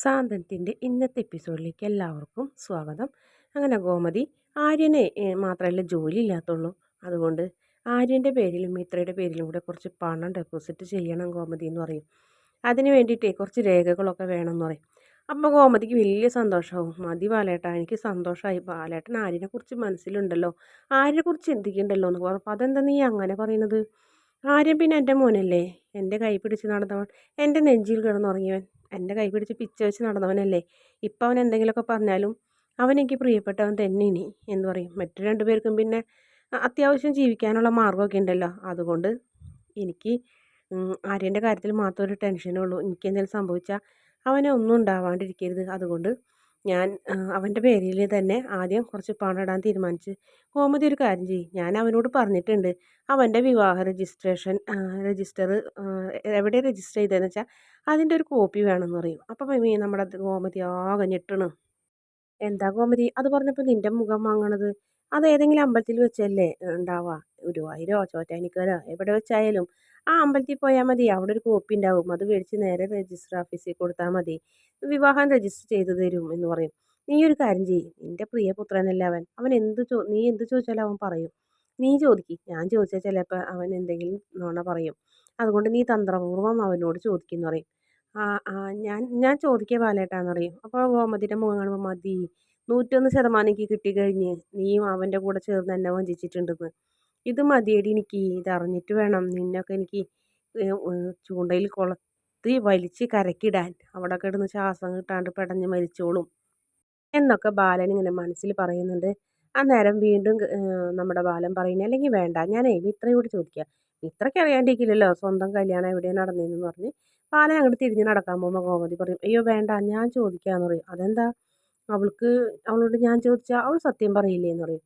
സാന്ത്വനത്തിന്റെ ഇന്നത്തെ എപ്പിസോഡിലേക്ക് എല്ലാവർക്കും സ്വാഗതം. അങ്ങനെ ഗോമതി ആര്യനെ മാത്രമല്ല ജോലി ഇല്ലാത്തുള്ളൂ അതുകൊണ്ട് ആര്യന്റെ പേരിലും മിത്രയുടെ പേരിലും കൂടെ കുറച്ച് പണം ഡെപ്പോസിറ്റ് ചെയ്യണം ഗോമതി എന്ന് പറയും. അതിന് വേണ്ടിയിട്ടേ കുറച്ച് രേഖകളൊക്കെ വേണമെന്ന് പറയും. അപ്പോൾ ഗോമതിക്ക് വലിയ സന്തോഷമാവും മതി ബാലേട്ട എനിക്ക് സന്തോഷമായി ബാലേട്ടൻ ആര്യനെക്കുറിച്ച് മനസ്സിലുണ്ടല്ലോ. ആര്യനെക്കുറിച്ച് ചിന്തിക്കുന്നുണ്ടല്ലോ എന്ന് പറഞ്ഞു അപ്പോൾ അതെന്താ നീ അങ്ങനെ പറയുന്നത്? ആര്യൻ പിന്നെ എന്റെ മോനല്ലേ? എന്റെ കൈ പിടിച്ച് നടന്നവൻ എന്റെ നെഞ്ചിൽ കിടന്നുറങ്ങിയവൻ എന്റെ കൈ പിടിച്ച് പിച്ച വെച്ച് നടന്നവനല്ലേ? ഇപ്പം അവൻ എന്തെങ്കിലുമൊക്കെ പറഞ്ഞാലും അവൻ എനിക്ക് പ്രിയപ്പെട്ടവൻ തന്നെ ഇനി എന്ന് പറയും. മറ്റു രണ്ടു പേർക്കും പിന്നെ അത്യാവശ്യം ജീവിക്കാനുള്ള മാർഗമൊക്കെ ഉണ്ടല്ലോ. അതുകൊണ്ട് എനിക്ക് ആര്യന്റെ കാര്യത്തിൽ മാത്രം ഒരു ടെൻഷനേ ഉള്ളൂ. എനിക്ക് എന്തെങ്കിലും സംഭവിച്ചാൽ അവനെ ഒന്നും ഉണ്ടാവാണ്ടിരിക്കരുത്. അതുകൊണ്ട് ഞാൻ അവന്റെ പേരിൽ തന്നെ ആദ്യം കുറച്ച് പണം ഇടാൻ തീരുമാനിച്ച് കോമതി ഒരു കാര്യം ചെയ്യും ഞാൻ അവനോട് പറഞ്ഞിട്ടുണ്ട് അവന്റെ വിവാഹ രജിസ്ട്രേഷൻ രജിസ്റ്റർ എവിടെ രജിസ്റ്റർ ചെയ്തതെന്ന് വെച്ചാൽ അതിന്റെ ഒരു കോപ്പി വേണമെന്ന് പറയും. അപ്പം നമ്മുടെ കോമതി ആകെ ഞെട്ടണ്. എന്താ കോമതി അത് പറഞ്ഞപ്പോൾ നിന്റെ മുഖം വാങ്ങണത്? അത് ഏതെങ്കിലും അമ്പലത്തിൽ വെച്ചല്ലേ ഉണ്ടാവുക ഗുരുവായൂരോ ചോറ്റാനിക്കരോ എവിടെ വെച്ചായാലും ആ അമ്പലത്തിൽ പോയാൽ മതി. അവിടെ ഒരു കോപ്പി ഉണ്ടാവും. അത് മേടിച്ച് നേരെ രജിസ്റ്റർ ഓഫീസിൽ കൊടുത്താൽ മതി. വിവാഹം രജിസ്റ്റർ ചെയ്തു തരും എന്ന് പറയും. നീ ഒരു കാര്യം ചെയ്യും. നിന്റെ പ്രിയപുത്രനല്ലേ അവൻ. അവൻ എന്ത് ചോ നീ എന്ത് ചോദിച്ചാലും അവൻ പറയും. നീ ചോദിക്കും. ഞാൻ ചോദിച്ചാൽ ചിലപ്പോൾ അവൻ എന്തെങ്കിലും നോണ പറയും. അതുകൊണ്ട് നീ തന്ത്രപൂർവം അവനോട് ചോദിക്കുന്നു പറയും. ആ ആ ഞാൻ ഞാൻ ചോദിക്കുക പാലേട്ടാന്ന് പറയും. അപ്പോൾ ഗോമതിയുടെ മുഖം കാണുമ്പോൾ മതി. നൂറ്റൊന്ന് ശതമാനം എനിക്ക് കിട്ടിക്കഴിഞ്ഞ് നീയും അവന്റെ കൂടെ ചേർന്ന് എന്നെ വഞ്ചിച്ചിട്ടുണ്ടെന്ന്. ഇത് മതിയടി എനിക്ക് ഇതറിഞ്ഞിട്ട് വേണം. നിന്നൊക്കെ എനിക്ക് ചൂണ്ടയിൽ കൊളത്തി വലിച്ച് കരക്കിടാൻ. അവിടെ കിടന്ന് ശ്വാസം കിട്ടാണ്ട് പെടഞ്ഞ് മരിച്ചോളും. എന്നൊക്കെ ബാലൻ ഇങ്ങനെ മനസ്സിൽ പറയുന്നുണ്ട്. അന്നേരം വീണ്ടും നമ്മുടെ ബാലൻ പറയുന്നത് അല്ലെങ്കിൽ വേണ്ട ഞാനേ മിത്രയോട് ചോദിക്കാം. മിത്രയ്ക്ക് അറിയാണ്ടിരിക്കില്ലല്ലോ സ്വന്തം കല്യാണം എവിടെയാണ് നടന്നതെന്ന് പറഞ്ഞ്. ബാലൻ അങ്ങോട്ട് തിരിഞ്ഞ് നടക്കാൻ പോകുമ്പോൾ ഗോമതി പറയും അയ്യോ വേണ്ട ഞാൻ ചോദിക്കാമെന്ന് പറയും. അതെന്താ? അവൾക്ക് അവളോട് ഞാൻ ചോദിച്ചാൽ അവൾ സത്യം പറയില്ലേ എന്ന് പറയും.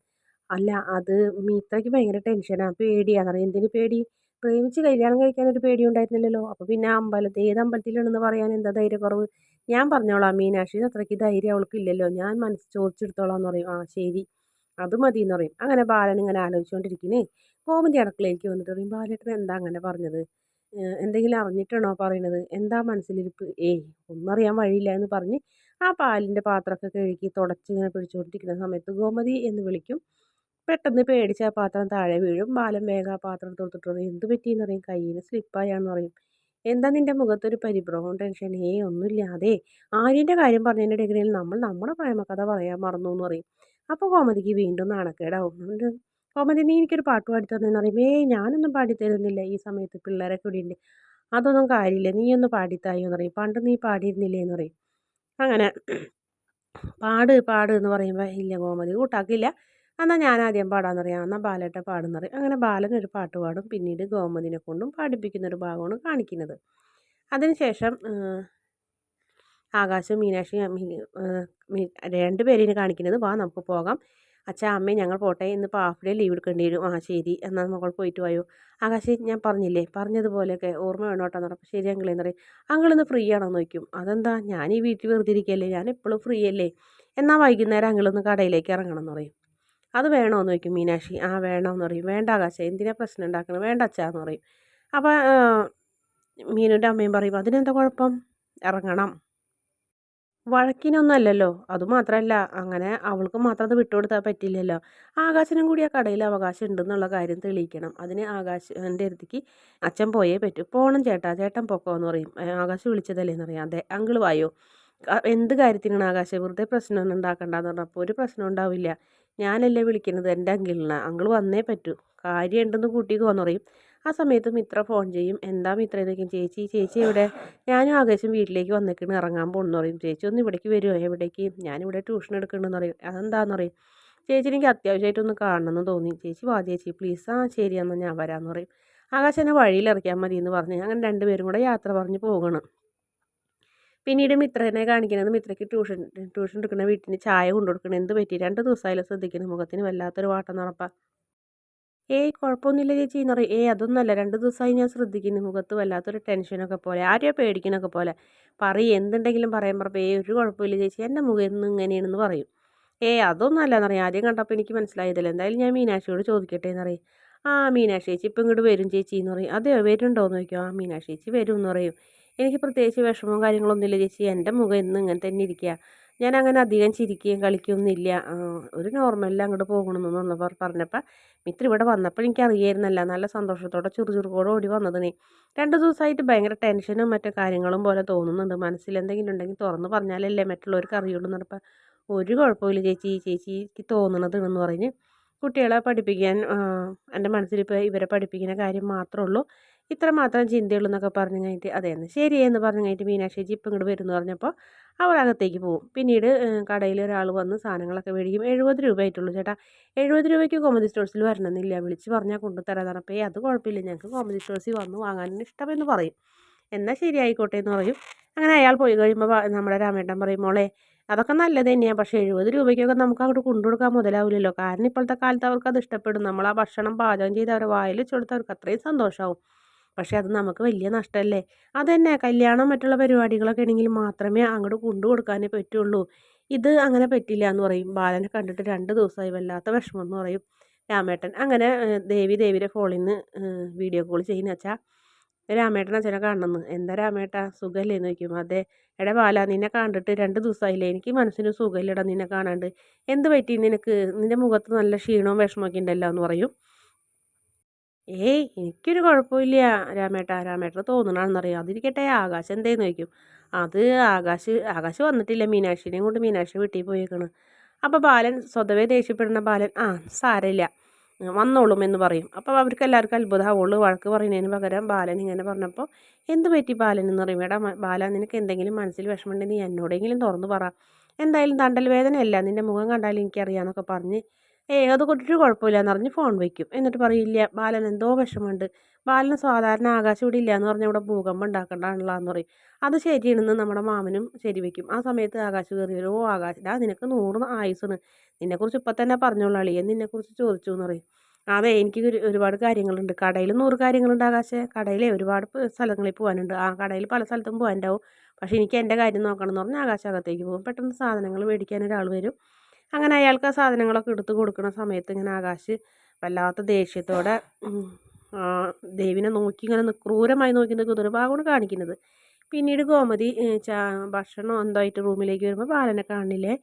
അല്ല അത് മീത്തയ്ക്ക് ഭയങ്കര ടെൻഷനാണ് പേടിയാന്ന് അറിയാം എന്തിന് പേടി? പ്രേമിച്ച് കല്യാണം കഴിക്കാൻ ഒരു പേടി ഉണ്ടായിരുന്നില്ലല്ലോ. അപ്പോൾ പിന്നെ അമ്പലത്തിൽ ഏത് അമ്പലത്തിലാണെന്ന് പറയാൻ എന്താ ധൈര്യക്കുറവ്? ഞാൻ പറഞ്ഞോളാം മീനാക്ഷി അത്രയ്ക്ക് ധൈര്യം അവൾക്ക് ഇല്ലല്ലോ ഞാൻ മനസ്സ് ചോദിച്ചെടുത്തോളാം എന്ന് പറയും. ആ ശരി. അത് മതി എന്ന് പറയും. അങ്ങനെ ബാലൻ ഇങ്ങനെ ആലോചിച്ചുകൊണ്ടിരിക്കുന്നേ കോമതി അടുക്കളയിലേക്ക് വന്നിട്ട് പറയും ബാലേട്ടൻ എന്താ അങ്ങനെ പറഞ്ഞത്? എന്തെങ്കിലും അറിഞ്ഞിട്ടാണോ പറയണത്? എന്താ മനസ്സിലിരിപ്പ്? ഏയ് ഒന്നും അറിയാൻ വഴിയില്ല എന്ന് പറഞ്ഞ് ആ പാലിന്റെ പാത്രമൊക്കെ കഴുകി തുടച്ച് ഇങ്ങനെ പിടിച്ചുകൊണ്ടിരിക്കുന്ന സമയത്ത് ഗോമതി എന്ന് വിളിക്കും. പെട്ടെന്ന് പേടിച്ച് ആ പാത്രം താഴെ വീഴും. ബാലൻ വേഗം ആ പാത്രം പറയും എന്ത് പറ്റിയെന്ന് പറയും കയ്യിൽ സ്ലിപ്പായാന്ന് പറയും. എന്താ നിന്റെ മുഖത്തൊരു പരിഭ്രമം ടെൻഷൻ ഏ ഒന്നുമില്ല. അതെ ആര്യന്റെ കാര്യം പറഞ്ഞതിന്റെ ഡിഗ്രിയിൽ നമ്മൾ നമ്മുടെ പ്രേമകഥ പറയാൻ മറന്നു എന്ന് പറയും. അപ്പോൾ കോമതിക്ക് വീണ്ടും നാണക്കേടാവും. കോമതി നീ എനിക്കൊരു പാട്ട് പാടി തന്നെന്ന് പറയും. ഏയ് ഞാനൊന്നും പാടിത്തരുന്നില്ല. ഈ സമയത്ത് പിള്ളേരൊക്കെ ഇവിടെ ഉണ്ട് അതൊന്നും കാര്യമില്ല. നീ ഒന്ന് പാടിത്തായോ എന്ന് പറയും. പണ്ട് നീ പാടിയിരുന്നില്ലേ എന്ന് പറയും. അങ്ങനെ പാട് പാട് എന്ന് പറയുമ്പോൾ ഇല്ല കോമതി കൂട്ടാക്കില്ല. എന്നാൽ ഞാൻ ആദ്യം പാടാൻ അറിയാം എന്നാൽ ബാലേട്ട പാടുന്നറിയാം അങ്ങനെ ബാലൻ ഒരു പാട്ട് പാടും. പിന്നീട് ഗോമതിനെ കൊണ്ടും പാടിപ്പിക്കുന്ന ഒരു ഭാഗമാണ് കാണിക്കുന്നത്. അതിനുശേഷം ആകാശം മീനാക്ഷി രണ്ട് പേരിനെ കാണിക്കുന്നത്. വാ നമുക്ക് പോകാം. അച്ഛാ അമ്മേ ഞങ്ങൾ പോട്ടെ. ഇന്ന് ഇപ്പോൾ ഹാഫ് ഡേ ലീവ് എടുക്കേണ്ടി വരും. ആ ശരി. എന്നാൽ നമ്മൾ പോയിട്ട് പോയോ ആകാശി ഞാൻ പറഞ്ഞില്ലേ? പറഞ്ഞതുപോലെയൊക്കെ ഓർമ്മ വേണോട്ടോ എന്ന് പറഞ്ഞപ്പോൾ ശരി അങ്കിളെന്ന് പറയും അങ്കിളിന്ന് ഫ്രീ ആണോ നോക്കും അതെന്താ? ഞാൻ ഈ വീട്ടിൽ വെറുതെ ഇരിക്കുകയല്ലേ ഞാൻ എപ്പോഴും ഫ്രീ അല്ലേ എന്നാൽ വൈകുന്നേരം അങ്കിളൊന്ന് കടയിലേക്ക് ഇറങ്ങണം എന്ന് പറയും. അത് വേണമെന്ന് ചോദിക്കും മീനാക്ഷി. ആ വേണമെന്ന് പറയും. വേണ്ട കാശ എന്തിനാ പ്രശ്നം ഉണ്ടാക്കണം? വേണ്ട അച്ഛാന്ന് പറയും. അപ്പോൾ മീനുന്റെ അമ്മയും പറയും അതിനെന്താ കുഴപ്പം? ഇറങ്ങണം. വഴക്കിനൊന്നുമല്ലല്ലോ അതുമാത്രമല്ല അങ്ങനെ അവൾക്ക് മാത്രം അത് വിട്ടുകൊടുത്താൽ പറ്റില്ലല്ലോ. ആകാശനും കൂടി ആ കടയിൽ അവകാശം ഉണ്ടെന്നുള്ള കാര്യം തെളിയിക്കണം. അതിന് ആകാശന്റെ അടുത്തേക്ക് അച്ഛൻ പോയേ പറ്റൂ. പോണം ചേട്ടാ ചേട്ടൻ പൊക്കോ എന്ന് പറയും ആകാശ് വിളിച്ചതല്ലേ എന്ന് പറയാം. അതെ അങ്കിൾ വായോ? എന്ത് കാര്യത്തിനാണ് ആകാശം വെറുതെ പ്രശ്നമൊന്നും ഉണ്ടാക്കണ്ടെന്ന് പറഞ്ഞപ്പോൾ ഒരു പ്രശ്നം ഉണ്ടാവില്ല. ഞാനല്ലേ വിളിക്കുന്നത്? എന്റെ അങ്കിളിനെ. അങ്കിൾ വന്നേ പറ്റൂ. കാര്യം ഉണ്ടെന്ന് കൂട്ടിക്കോന്ന് പറയും. ആ സമയത്ത് മിത്ര ഫോൺ ചെയ്യും. എന്താ മിത്ര എന്നൊക്കെ ചേച്ചി ചേച്ചി ഇവിടെ ഞാനും ആകാശം വീട്ടിലേക്ക് വന്നേക്കണ്. ഇറങ്ങാൻ പോകണമെന്ന് പറയും. ചേച്ചി ഒന്ന് ഇവിടേക്ക് വരുമോ എവിടേക്ക്? ഞാനിവിടെ ട്യൂഷൻ എടുക്കണമെന്ന് പറയും. അതെന്താന്ന് പറയും? ചേച്ചി എനിക്ക് അത്യാവശ്യമായിട്ടൊന്ന് കാണണമെന്ന് തോന്നി. ചേച്ചി വാ ചേച്ചി പ്ലീസ് ആ ശരി എന്നാൽ ഞാൻ വരാമെന്ന് പറയും. ആകാശനെ വഴിയിൽ ഇറക്കിയാൽ മതി എന്ന് പറഞ്ഞ്. അങ്ങനെ രണ്ടുപേരും കൂടെ യാത്ര പറഞ്ഞ് പോകണം. പിന്നീട് മിത്രനെ കാണിക്കുന്നത് മിത്രയ്ക്ക് ട്യൂഷൻ ട്യൂഷൻ എടുക്കുന്ന വീട്ടിന് ചായ കൊണ്ടു കൊടുക്കണം. എന്ത് പറ്റി? രണ്ട് ദിവസമായാലും ശ്രദ്ധിക്കണം മുഖത്തിന് വല്ലാത്തൊരു വാട്ടം നടപ്പാ ഏയ് കുഴപ്പമൊന്നുമില്ല ചേച്ചി എന്ന് പറയും. ഏയ് അതൊന്നുമല്ല. രണ്ട് ദിവസമായി ഞാൻ ശ്രദ്ധിക്കുന്നു. മുഖത്ത് വല്ലാത്തൊരു ടെൻഷനൊക്കെ പോലെ ആരെയോ പേടിക്കണൊക്കെ പോലെ. പറയും എന്തുണ്ടെങ്കിലും പറയാൻ പറഞ്ഞപ്പോൾ ഏയ് ഒരു കുഴപ്പമില്ല ചേച്ചി. എന്റെ മുഖം എന്നും ഇങ്ങനെയാണെന്ന് പറയും. ഏയ് അതൊന്നും എന്നറിയാം ആദ്യം കണ്ടപ്പോൾ എനിക്ക് മനസ്സിലായതല്ല. എന്തായാലും ഞാൻ മീനാക്ഷിയോട് ചോദിക്കട്ടെ എന്ന് പറയും. ആ മീനാക്ഷി ചേച്ചി ഇപ്പം ഇങ്ങോട്ട് വരും ചേച്ചി എന്ന് പറയും. അതെയോ വരുന്നുണ്ടോ എന്ന് ചോദിക്കും. ആ മീനാക്ഷി ചേച്ചി വരും എന്ന് പറയും. എനിക്ക് പ്രത്യേകിച്ച് വിഷമവും കാര്യങ്ങളൊന്നുമില്ല ചേച്ചി. എന്റെ മുഖം ഇന്ന് ഇങ്ങനെ തന്നെ ഇരിക്കുക. ഞാൻ അങ്ങനെ അധികം ചിരിക്കുകയും കളിക്കുകയൊന്നുമില്ല. ഒരു നോർമലിൽ അങ്ങോട്ട് പോകണമെന്ന് പറഞ്ഞപ്പോൾ മിത്ര ഇവിടെ വന്നപ്പോൾ എനിക്ക് അറിയായിരുന്നല്ല നല്ല സന്തോഷത്തോടെ ചുറുചുറുക്കോടെ ഓടി വന്നതിനെ രണ്ട് ദിവസമായിട്ട് ഭയങ്കര ടെൻഷനും മറ്റു കാര്യങ്ങളും പോലെ തോന്നുന്നുണ്ട്. മനസ്സിൽ എന്തെങ്കിലും ഉണ്ടെങ്കിൽ തുറന്ന് പറഞ്ഞാലല്ലേ മറ്റുള്ളവർക്ക് അറിയുള്ളൂ എന്നപ്പോൾ ഒരു കുഴപ്പമില്ല ചേച്ചി. ചേച്ചിക്ക് തോന്നണത് എന്ന് പറഞ്ഞ് കുട്ടികളെ പഠിപ്പിക്കാൻ എന്റെ മനസ്സിലിപ്പോൾ ഇവരെ പഠിപ്പിക്കുന്ന കാര്യം മാത്രമേ ഉള്ളൂ. ഇത്ര മാത്രം ചിന്തയുള്ളൂ എന്നൊക്കെ പറഞ്ഞു കഴിഞ്ഞിട്ട് അതെന്ന് ശരിയെന്ന് പറഞ്ഞു കഴിഞ്ഞിട്ട് മീനാക്ഷി ഇപ്പം ഇങ്ങോട്ട് വരുമെന്ന് പറഞ്ഞപ്പോൾ അവർ അകത്തേക്ക് പോകും. പിന്നീട് കടയിൽ ഒരാൾ വന്ന് സാധനങ്ങളൊക്കെ മേടിക്കും. എഴുപത് രൂപ ആയിട്ടുള്ളൂ ചേട്ടാ. എഴുപത് രൂപയ്ക്ക് കോമഡി സ്റ്റോഴ്സിൽ വരണമെന്നില്ല. വിളിച്ച് പറഞ്ഞാൽ കൊണ്ടുത്തരാതാണ് അപ്പോൾ അത് കുഴപ്പമില്ല. ഞങ്ങൾക്ക് കോമഡി സ്റ്റോഴ്സിൽ വന്ന് വാങ്ങാൻ ഇഷ്ടമെന്ന് പറയും. എന്നാൽ ശരി ആയിക്കോട്ടെ എന്ന് പറയും. അങ്ങനെ അയാൾ പോയി കഴിയുമ്പോൾ നമ്മുടെ രാമേട്ടൻ പറയും മോളെ അതൊക്കെ നല്ലത് തന്നെയാണ് പക്ഷേ എഴുപത് രൂപയ്ക്കൊക്കെ നമുക്ക് അങ്ങോട്ട് കൊണ്ടുകൊടുക്കാൻ മുതലാവില്ലല്ലോ. കാരണം ഇപ്പോഴത്തെ കാലത്ത് അവർക്ക് അത് ഇഷ്ടപ്പെടും. നമ്മൾ ആ ഭക്ഷണം പാചകം ചെയ്ത് അവരെ വായിൽ വെച്ച് അവർക്ക് അത്രയും സന്തോഷമാവും. പക്ഷേ അത് നമുക്ക് വലിയ നഷ്ടമല്ലേ? അതന്നെ കല്യാണം മറ്റുള്ള പരിപാടികളൊക്കെ ആണെങ്കിൽ മാത്രമേ അങ്ങോട്ട് കൊണ്ടു കൊടുക്കാനേ പറ്റുള്ളൂ. ഇത് അങ്ങനെ പറ്റില്ല എന്ന് പറയും. ബാലനെ കണ്ടിട്ട് രണ്ട് ദിവസമായി വല്ലാത്ത വിഷമം എന്ന് പറയും രാമേട്ടൻ. അങ്ങനെ ദേവി ദേവിയുടെ ഫോണിൽ നിന്ന് വീഡിയോ കോൾ ചെയ്യുന്ന. വെച്ചാൽ രാമേട്ടൻ അച്ഛനെ കാണണമെന്ന്. എന്താ രാമേട്ട സുഖമല്ലേ? എന്ന് ചോദിക്കും അതെ എടാ ബാല നിന്നെ കണ്ടിട്ട് രണ്ട് ദിവസമായില്ലേ? എനിക്ക് മനസ്സിന് സുഖമില്ലടാ നിന്നെ കാണാണ്ട്. എന്ത് പറ്റി? നിനക്ക് നിന്റെ മുഖത്ത് നല്ല ക്ഷീണവും വിഷമമൊക്കെ ഉണ്ടല്ലോ? എന്ന് പറയും. ഏയ് എനിക്കൊരു കുഴപ്പമില്ല. രാമേട്ട രാമേട്ടന് തോന്നണമെന്നറിയാം അതിരിക്കട്ടെ ആകാശം എന്തേന്ന് ചോദിക്കും. അത് ആകാശ് ആകാശ് വന്നിട്ടില്ല. മീനാക്ഷിനെയും കൊണ്ട് മീനാക്ഷി വീട്ടിൽ പോയേക്കണ്. അപ്പോൾ ബാലൻ സ്വതവേ ദേഷ്യപ്പെടുന്ന ബാലൻ ആ സാരമില്ല. വന്നോളും എന്ന് പറയും. അപ്പോൾ അവർക്ക് എല്ലാവർക്കും അത്ഭുതമാവുള്ളൂ. വഴക്ക് പറയുന്നതിന് പകരം ബാലൻ ഇങ്ങനെ പറഞ്ഞപ്പോൾ എന്ത് പറ്റി ബാലൻ എന്ന് പറയും. എടാ ബാല നിനക്ക് എന്തെങ്കിലും മനസ്സിൽ വിഷമമുണ്ടെങ്കിൽ നീ എന്നോടെങ്കിലും തുറന്നു പറ. എന്തായാലും തണ്ടൽ വേദനയല്ല. നിന്റെ മുഖം കണ്ടാലും എനിക്കറിയാമെന്നൊക്കെ പറഞ്ഞ് ഏയ് അത് കൊണ്ടിട്ട് കുഴപ്പമില്ല എന്ന് പറഞ്ഞ് ഫോൺ വയ്ക്കും എന്നിട്ട് പറയില്ല ബാലൻ എന്തോ വിഷമമുണ്ട്. ബാലന് സാധാരണ ആകാശം ഇവിടെ ഇല്ല എന്ന് പറഞ്ഞാൽ ഇവിടെ ഭൂകമ്പം ഉണ്ടാക്കേണ്ടതാണല്ലോ എന്ന് പറയും. അത് ശരിയാണെന്ന് നമ്മുടെ മാമനും ശരി വയ്ക്കും ആ സമയത്ത് ആകാശ് കയറി വരും. ഓ ആകാശ് ആ നിനക്ക് നൂറ് ആയുസാണ് നിന്നെക്കുറിച്ച് ഇപ്പം തന്നെ പറഞ്ഞോളൂ അളിയൻ. നിന്നെക്കുറിച്ച് ചോദിച്ചു എന്ന് പറയും. അതെ എനിക്ക് ഒരുപാട് കാര്യങ്ങളുണ്ട്. കടയിൽ നൂറ് കാര്യങ്ങളുണ്ട് ആകാശേ. കടയിലെ ഒരുപാട് സ്ഥലങ്ങളിൽ പോകാനുണ്ട്. ആ കടയിൽ പല സ്ഥലത്തും പോകാനുണ്ടാവും. പക്ഷേ എനിക്ക് എന്റെ കാര്യം നോക്കണം എന്ന് പറഞ്ഞാൽ ആകാശ അകത്തേക്ക് പോകും. പെട്ടെന്ന് സാധനങ്ങൾ മേടിക്കാൻ ഒരാൾ വരും. അങ്ങനെ അയാൾക്ക് ആ സാധനങ്ങളൊക്കെ എടുത്ത് കൊടുക്കുന്ന സമയത്ത് ഇങ്ങനെ ആകാശ് വല്ലാത്ത ദേഷ്യത്തോടെ ദേവിനെ നോക്കി ഇങ്ങനെ ക്രൂരമായി നോക്കി നിൽക്കുന്ന ഒരു ഭാഗമാണ് കാണിക്കുന്നത്. പിന്നീട് ഗോമതി ഭക്ഷണം എന്തായിട്ട് റൂമിലേക്ക് വരുമ്പോൾ ബാലനെ കാണില്ലേ?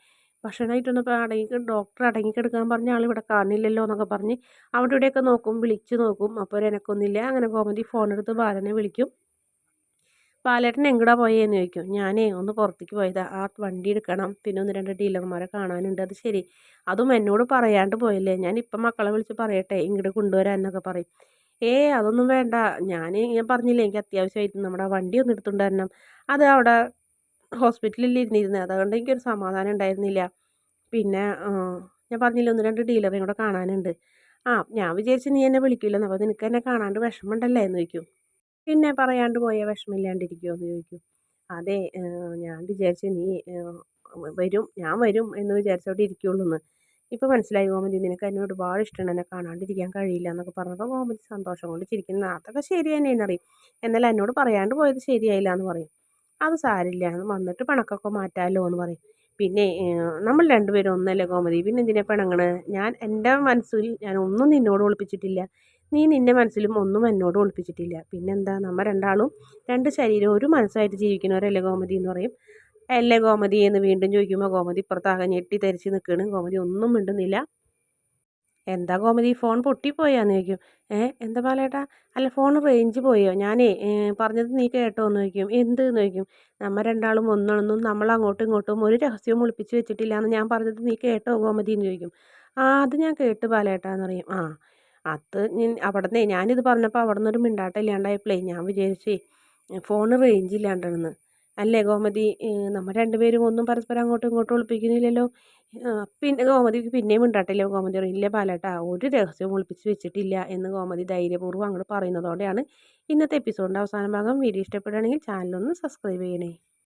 ഭക്ഷണമായിട്ടൊന്ന് ഇപ്പോൾ അടങ്ങി ഡോക്ടർ അടങ്ങിക്കെടുക്കാൻ പറഞ്ഞ ആളിവിടെ കാണില്ലല്ലോ എന്നൊക്കെ പറഞ്ഞ് അവിടെ ഇവിടെയൊക്കെ നോക്കും വിളിച്ച് നോക്കും. അപ്പോൾ എനക്കൊന്നുമില്ല അങ്ങനെ ഗോമതി ഫോൺ എടുത്ത് ബാലനെ വിളിക്കും. ബാലേട്ടൻ എങ്ങടാ പോയേന്ന് ചോദിക്കും. ഞാനേ ഒന്ന് പുറത്തേക്ക് പോയതാ. ആ വണ്ടി എടുക്കണം. പിന്നെ ഒന്ന് രണ്ട് ഡീലർമാരെ കാണാനുണ്ട്. അത് ശരി. അതും എന്നോട് പറയാണ്ട് പോയല്ലേ. ഞാൻ ഇപ്പം മക്കളെ വിളിച്ച് പറയട്ടെ. ഇങ്ങോട്ട് കൊണ്ടുവരാൻ എന്നൊക്കെ പറയും. ഏ അതൊന്നും വേണ്ട. ഞാൻ ഞാൻ പറഞ്ഞില്ലേ എനിക്ക് അത്യാവശ്യമായിട്ട് നമ്മുടെ വണ്ടി ഒന്ന് എടുത്തുകൊണ്ട് അത് അവിടെ ഹോസ്പിറ്റലിൽ ഇരുന്നിരുന്നത് അതുകൊണ്ട് എനിക്കൊരു സമാധാനം ഉണ്ടായിരുന്നില്ല. പിന്നെ ഞാൻ പറഞ്ഞില്ലേ ഒന്ന് രണ്ട് ഡീലറേയും കൂടെ കാണാനുണ്ട്. ആ ഞാൻ വിചാരിച്ചു നീ എന്നെ വിളിക്കില്ലെന്ന് അപ്പോൾ നിനക്ക് എന്നെ കാണാണ്ട് വിഷമമുണ്ടല്ലേ എന്ന് ചോദിക്കും. പിന്നെ പറയാണ്ട് പോയ വിഷമില്ലാണ്ടിരിക്കുമോ എന്ന് ചോദിക്കും. അതെ ഞാൻ വിചാരിച്ചു നീ വരും ഞാൻ വരും എന്ന് വിചാരിച്ചോണ്ട് ഇരിക്കുള്ളൂ എന്ന് ഇപ്പോൾ മനസ്സിലായി ഗോമതി നിനക്ക് എന്നെ ഒരുപാട് ഇഷ്ടമാണ്. എന്നെ കാണാണ്ടിരിക്കാൻ കഴിയില്ല എന്നൊക്കെ പറഞ്ഞപ്പോൾ ഗോമതി സന്തോഷം കൊണ്ട് ചിരിക്കുന്നു. അതൊക്കെ ശരി തന്നെ എന്നറിയും? എന്നാൽ എന്നോട് പറയാണ്ട് പോയത് ശരിയായില്ല എന്ന് പറയും. അത് സാരില്ല എന്ന് വന്നിട്ട് പണക്കൊക്കെ മാറ്റാമല്ലോ എന്ന് പറയും. പിന്നെ നമ്മൾ രണ്ടുപേരും ഒന്നല്ലേ ഗോമതി? പിന്നെ എന്തിനാ പിണങ്ങണ്? ഞാൻ എന്റെ മനസ്സിൽ ഞാൻ ഒന്നും നിന്നോട് ഒളിപ്പിച്ചിട്ടില്ല. നീ നിന്റെ മനസ്സിലും ഒന്നും എന്നോട് ഒളിപ്പിച്ചിട്ടില്ല. പിന്നെന്താ? നമ്മൾ രണ്ടാളും രണ്ട് ശരീരം ഒരു മനസ്സായിട്ട് ജീവിക്കുന്നവരല്ലേ ഗോമതി എന്ന് പറയും. അല്ലേ ഗോമതി എന്ന് വീണ്ടും ചോദിക്കുമ്പോൾ ഗോമതി ഇപ്പുറത്താകെ ഞെട്ടി തരിച്ച് നിൽക്കുകയാണ് ഗോമതി ഒന്നും മിണ്ടുന്നില്ല. എന്താ ഗോമതി ഫോൺ പൊട്ടിപ്പോയാന്ന് ചോദിക്കും. ഏ എന്താ പാലേട്ടാ? അല്ല ഫോൺ റേഞ്ച് പോയോ? ഞാനേ പറഞ്ഞത് നീ കേട്ടോ എന്ന് ചോദിക്കും. എന്ത് എന്ന് ചോദിക്കും. നമ്മൾ രണ്ടാളും ഒന്നാണെന്നും നമ്മൾ അങ്ങോട്ടും ഇങ്ങോട്ടും ഒരു രഹസ്യവും ഒളിപ്പിച്ച് വെച്ചിട്ടില്ല എന്ന് ഞാൻ പറഞ്ഞത് നീ കേട്ടോ ഗോമതി എന്ന് ചോദിക്കും. ആ അത് ഞാൻ കേട്ട് പാലേട്ടാന്ന് പറയും. ആ അത് അവിടെ നിന്ന് ഞാനിത് പറഞ്ഞപ്പോൾ അവിടെ നിന്നൊരു മിണ്ടാട്ടം ഇല്ലാണ്ടായപ്പോഴേ ഞാൻ വിചാരിച്ചേ ഫോൺ റേഞ്ച് ഇല്ലാണ്ടാണെന്ന്. അല്ലേ ഗോമതി? നമ്മൾ രണ്ടുപേരും ഒന്നും പരസ്പരം അങ്ങോട്ടും ഇങ്ങോട്ടും ഒളിപ്പിക്കുന്നില്ലല്ലോ. പിന്നെ ഗോമതിക്ക് പിന്നെയും മിണ്ടാട്ടില്ല. ഗോമതി ഇല്ല പാലട്ടാ ഒരു രഹസ്യവും ഒളിപ്പിച്ച് വെച്ചിട്ടില്ല എന്ന് ഗോമതി ധൈര്യപൂർവം അങ്ങോട്ട് പറയുന്നതോടെയാണ് ഇന്നത്തെ എപ്പിസോഡിന്റെ അവസാന ഭാഗം. വീഡിയോ ഇഷ്ടപ്പെടുകയാണെങ്കിൽ ചാനലൊന്ന് സബ്സ്ക്രൈബ് ചെയ്യണേ.